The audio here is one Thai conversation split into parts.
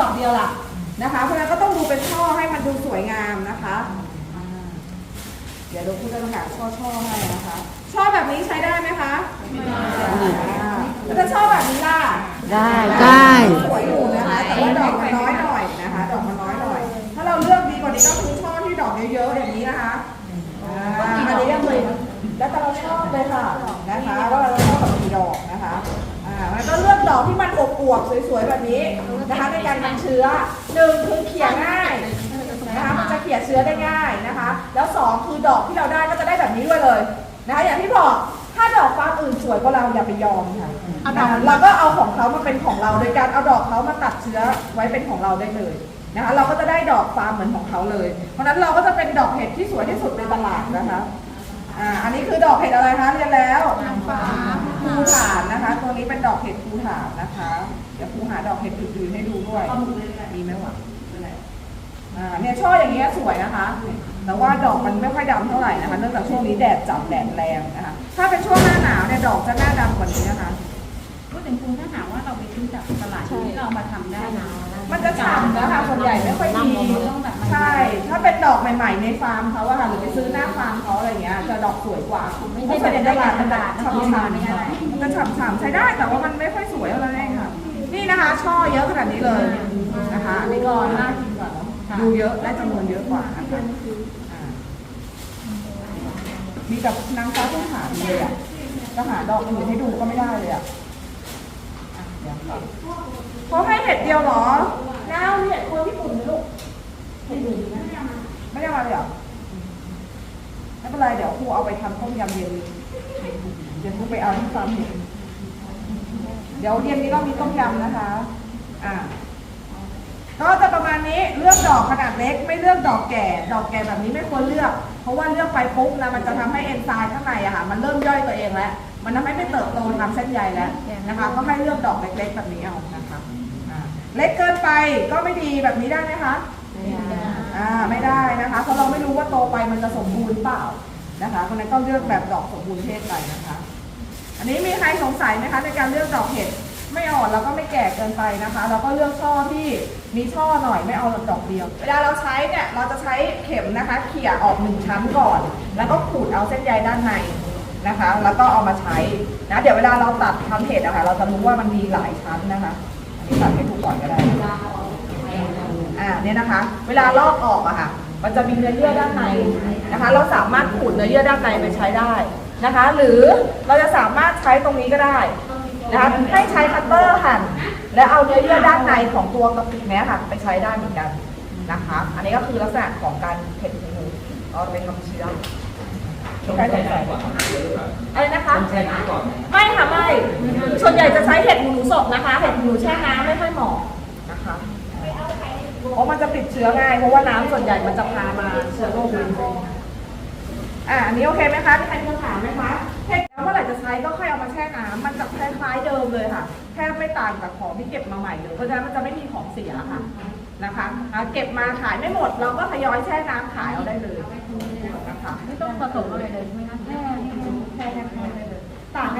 ดอกเดียวล่ะนะคะ เพราะฉะนั้นก็ต้องดูเป็นช่อให้มันดูสวยงามนะคะอ่าเดี๋ยวเราพูดจะต้องหาช่อช่อๆให้นะคะ ช่อแบบนี้ใช้ได้ไหมคะอ่าแล้วถ้าช่อแบบนี้ล่ะ ได้ได้ สวยอยู่นะคะแต่ว่าดอกมันน้อยหน่อยนะคะ ดอกมันน้อยหน่อย ถ้าเราเลือกดีกว่านี้ก็คือช่อที่ดอกเยอะๆอย่างนี้นะคะอ่าอันนี้ยังเลยแล้วแต่เราชอบเลยค่ะนะคะว่าเราชอบแบบมีดอกนะคะอ่า มันก็เลือกดอกที่มันอบอวบๆสวยๆแบบนี้นะคะในการทำเชื้อหนึ่งคือเขี่ยง่ายนะคะมันจะเขี่ยเชื้อได้ง่ายนะคะ แล้วสองคือดอกที่เราได้ก็จะได้แบบนี้ด้วยเลยนะคะอย่างที่บอกถ้าดอกฟ้าอื่นสวยกว่าเราอย่าไปยอมค่ะนะคะเราก็เอาของเขามาเป็นของเราโดยการเอาดอกเขามาตัดเชื้อไว้เป็นของเราได้เลยนะคะเราก็จะได้ดอกฟ้าเหมือนของเขาเลย เพราะฉะนั้นเราก็จะเป็นดอกเห็ดที่สวยที่สุดในตลาดนะคะอ่าอันนี้คือดอกเห็ดอะไรคะเรียนแล้วภูฐานนะคะ ตัวนี้เป็นดอกเห็ดภูฐานนะคะ เดี๋ยวภูหาดอกเห็ดอื่นๆให้ดูด้วย มีไหมวะอ่าเนี่ยช่ออย่างเงี้ยสวยนะคะ แต่ว่าดอกมันไม่ค่อยดำเท่าไหร่นะคะ เนื่องจากช่วงนี้แดดจัดแดดแรงนะคะ ถ้าเป็นช่วงหน้าหนาวเนี่ยดอกจะหน้าดำกว่านี้นะคะพูดถึงคุณถ้าหากว่าเราไปซื้อจากตลาดที่เรามาทำได้นะมันจะฉ่ำนะคะส่วนใหญ่ไม่ค่อยดีใช่ถ้าเป็น ดอกใหม่ๆในฟาร์มเขาอะค่ะหรือไปซื้อหน้าฟาร์มเขาอะไรเงี้ยจะดอกสวยกว่าไม่ใช่เป็นตลาดมันฉ่ำๆมันจะฉ่ำๆใช้ได้แต่ว่ามันไม่ค่อยสวยอะไรเองค่ะ นี่นะคะช่อเยอะขนาดนี้เลยนะคะนนี้ก็น่ากินกว่าเนอะดูเยอะได้จำนวนเยอะกว่านะคะมีกับนางฟ้าต้องหาเลยอะจะหาดอกอื่นให้ดูก็ไม่ได้เลยอะอะเดี๋ยวก่อนเขาให้เห็ดเดียวเหรอน้าวเห็ดคนญี่ปุ่นไหมลูกเห็ดอื่นไหม ไม่ได้มาเลยเหรอไม่เป็นไรเดี๋ยวครูเอาไปทำต้มยำเย็นเดี๋ยวครูไปเอาที่ฟาร์มเห็ดเดี๋ยวเย็นนี้เรามีต้มยำนะคะ อ่า ก็จะประมาณนี้เลือกดอกขนาดเล็ก ไม่เลือกดอกแก่ ดอกแก่แบบนี้ไม่ควรเลือก เพราะว่าเลือกไปปุ๊บนะมันจะทำให้เอนไซม์ข้างในอะค่ะ มันเริ่มย่อยตัวเองแล้ว มันทำให้ไม่เติบโตตามเส้นใยแล้วนะคะ ก็ให้เลือกดอกเล็กๆแบบนี้เอานะคะอ่าเล็กเกินไปก็ไม่ดีแบบนี้ได้ไหมคะ อ่าไม่ได้นะคะเพราะเราไม่รู้ว่าโตไปมันจะสมบูรณ์เปล่านะคะเพราะนั้นก็เลือกแบบดอกสมบูรณ์เพศไปนะคะ อันนี้มีใครสงสัยไหมคะในการเลือกดอกเห็ดไม่อ่อนแล้วก็ไม่แก่เกินไปนะคะ แล้วก็เลือกช่อที่มีช่อหน่อยไม่เอาดอกเดียว เวลาเราใช้เนี่ยเราจะใช้เข็มนะคะเขี่ยออกหนึ่งชั้นก่อน แล้วก็ขูดเอาเส้นใยด้านในนะคะ แล้วก็เอามาใช้นะเดี๋ยวเวลาเราตัดทำเห็ดอะคะเราจะรู้ว่ามันมีหลายชั้นนะคะอันนี้ตัดให้ทุกก่อนก็ได้ เนี่ยนะคะ เวลาลอกออกอะค่ะ มันจะมีเนื้อเยื่อด้านในนะคะ เราสามารถขูดเนื้อเยื่อด้านในไปใช้ได้นะคะ หรือเราจะสามารถใช้ตรงนี้ก็ได้นะคะให้ใช้คัตเตอร์หั่นและเอาเนื้อเยื่อด้านในของตัวกระปุกเนี้ยค่ะไปใช้ได้เหมือนกันนะคะ อันนี้ก็คือลักษณะของการเผ็ดหมูเอาไปทำเชื้อใช้สงสัยอะไรนะคะไม่ค่ะไม่ ส่วนใหญ่จะใช้เห็ดหมูสดนะคะ เห็ดหมูแช่น้ำไม่ค่อยเหมาะนะคะ เพราะมันจะติดเชื้อง่าย เพราะว่าน้ำส่วนใหญ่มันจะพามาเชื้อโรคมันอ่าอันนี้โอเคไหมคะมีใครมีคำถามไหมคะเห็ดแล้วเมื่อไหร่จะใช้ก็ค่อยเอามาแช่น้ำมันจะคล้ายๆเดิมเลยค่ะแค่ไม่ต่างจากของที่เก็บมาใหม่เลย เพราะฉะนั้นมันจะไม่มีของเสียค่ะนะคะเก็บมาขายไม่หมด เราก็ทยอยแช่น้ำขายเอาได้เลยนะคะ ไม่ต้องผสมอะไรเลยใช่ไหมคะแค่นี้ แช่แห้งๆได้เลย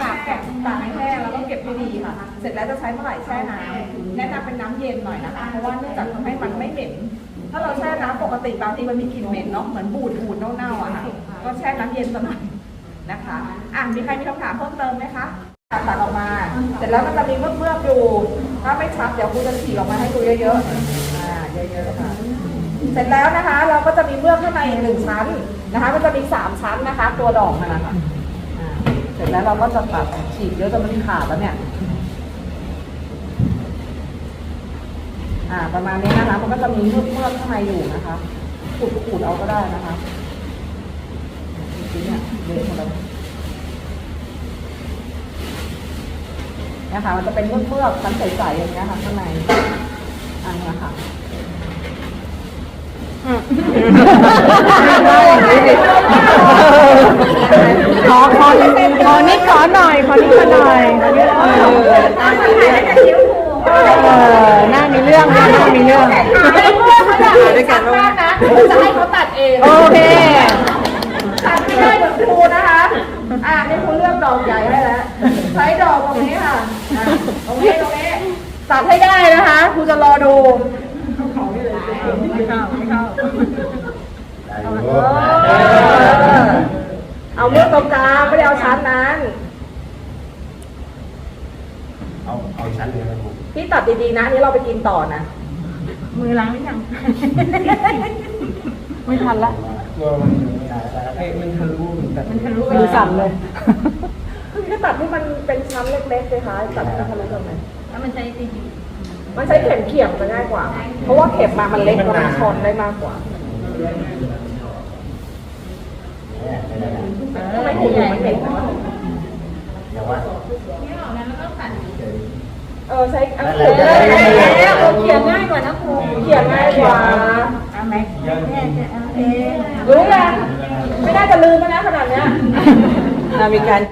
ตากแห้งตากให้แห้งแล้วก็เก็บให้ดีค่ะ เสร็จแล้วจะใช้เมื่อไหร่แช่น้ำแนะนำเป็นน้ำเย็นหน่อยนะคะ เพราะว่าเนื่องจากทำให้มันไม่เหม็น ถ้าเราแช่น้ำปกติบางทีมันมีกลิ่นเหม็นเนาะ เหมือนบูดบูดเน่าๆอะค่ะ ก็แช่น้ำเย็นสักหน่อยนะคะ อะ มีใครมีคำถามเพิ่มเติมไหมคะตัดออกมา เสร็จแล้วมันจะมีเมือกเมือกๆอยู่ ถ้าไม่ชัดเดี๋ยวครูจะฉีกออกมาให้ดูเยอะๆ อ่า เยอะๆค่ะ เสร็จแล้วนะคะ เราก็จะมีเมือกข้างในหนึ่งชั้นนะคะ มันจะมีสามชั้นนะคะ ตัวดอกมันนะคะ เสร็จแล้วเราก็จะตัดฉีกเยอะจนมันขาดแล้วเนี่ย อ่า ประมาณนี้นะคะ มันก็จะมีเมือกเมือกๆข้างในอยู่นะคะขูดขูดเอาก็ได้นะคะจริงๆเนี่ยเละหมดแล้วนะคะมันจะเป็นเมือกเมือกๆชั้นใสๆอย่างเงี้ยค่ะข้างในอันนี้ค่ะ ขอขอขอนิดขอห น่อยขอนิดหน่อยขออหน่อยเออหน้ามีเรื่องนะหน้ามีเรื่องด้วยกันนะจะให้เขาตัดเอง โอเค ตัดไม่ได้เหมือนครูนะคะ อ่านี่ครูเลือกดอกใหญ่ให้แล้ว ใช้ดอกตรงนี้ค่ะอ่าตรงนี้ตรงนี้ ตัดให้ได้นะคะครูจะรอดูไม่เข้าไม่เข้าเออเอาเมื่อตรงกลางไม่ได้เอาชั้นนั้น เอาเอาชั้นเลยนะครูพี่ตัดดีๆนะอันนี่เราไปกินต่อนะ มือล้างหรือยัง ไม่ทันละ กลัวมันไอ้มันทะลุแต่มันทะลุมือสั่นเลย คือจะตัดให้มันเป็นชั้นเล็กๆเลยคะตัดให้มันทะลุตรงไหนแล้วมันใช้จริงมันใช้เข็มเขี่ยมจะง่ายกว่า เพราะว่าเข็มมามันเล็กกว่ามันชนได้มากกว่าทำไมหูหนูมันเห็นวะอย่าว่าที่ออกนั้นแล้วก็ตัด เออใช้เอานั่นแหเขียละนเออเขียนง่ายกว่านะครูเขียนง่ายกว่าเอาไหมเนี่ยจะเอาเองรู้ยังไม่น่าจะลืมแล้วนะขนาดเนี้ยมีการ